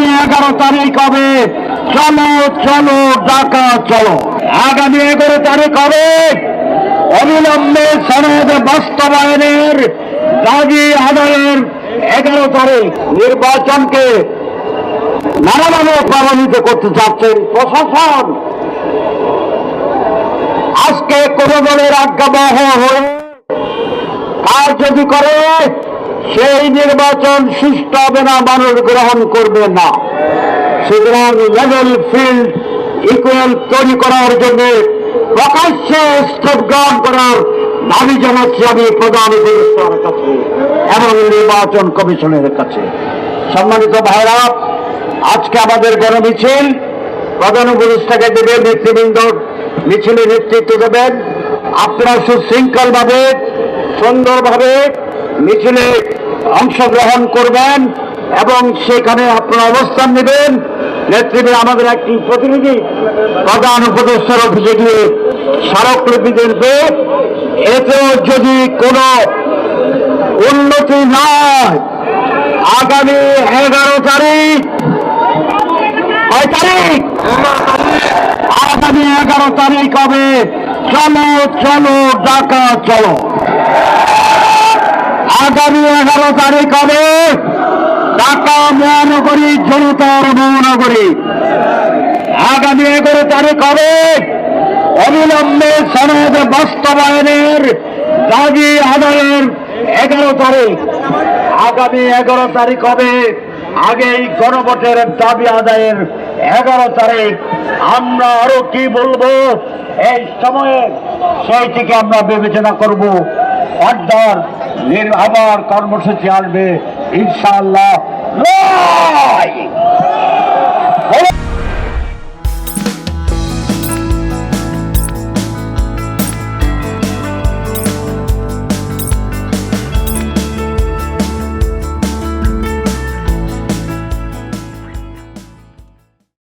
আগামী এগারো তারিখ হবে। চলো চলো ঢাকা চলো। আগামী এগারো তারিখ হবে অবিলম্বে সনদ বাস্তবায়নের দাবি আদায়ের এগারো তারিখ। নির্বাচনকে নানাভাবে প্রভাবিত করতে চাচ্ছেন প্রশাসন। আজকে কোন দলের আজ্ঞাবহ হয়ে কাজ যদি করে সেই নির্বাচন সুষ্ঠু হবে না, মানুষ গ্রহণ করবে না। সুতরাং লেভেল ফিল্ড ইকুয়াল তৈরি করার জন্য প্রকাশ্যে স্টেপ গ্রহণ করার দাবি জানাচ্ছি আমি প্রধান কাছে এবং নির্বাচন কমিশনের কাছে। সম্মানিত ভাইরা, আজকে আমাদের গণমিছিল। প্রধান উপদেষ্টাকে দেবে নেতৃবৃন্দ মিছিলে নেতৃত্ব দেবেন। আপনারা সুশৃঙ্খলভাবে, সুন্দরভাবে মিছিলে অংশগ্রহণ করবেন এবং সেখানে আপনারা অবস্থান নেবেন। নেতৃত্বে আমাদের একটি প্রতিনিধি, প্রধান উপদেষ্টার অফিসে গিয়ে স্মারকলিপি দেবে। এতেও যদি কোনো উন্নতি নয় আগামী এগারো তারিখ, কয় তারিখ? আগামী এগারো তারিখ হবে। চলো চলো, ডাকা, চলো। আগামী এগারো তারিখ হবে ঢাকা মহানগরী, জনতার মহানগরী। আগামী এগারো তারিখ হবে অবিলম্বে সনদ বাস্তবায়নের দাবি আদায়ের এগারো তারিখ। আগামী এগারো তারিখ হবে আগেই গণভোটের দাবি আদায়ের এগারো তারিখ। আমরা আরও কি বলব? এই সময়ে সেইটিকে আমরা বিবেচনা করব। অর্ডার আবার কর্মসূচি আসবে ইনশাআল্লাহ!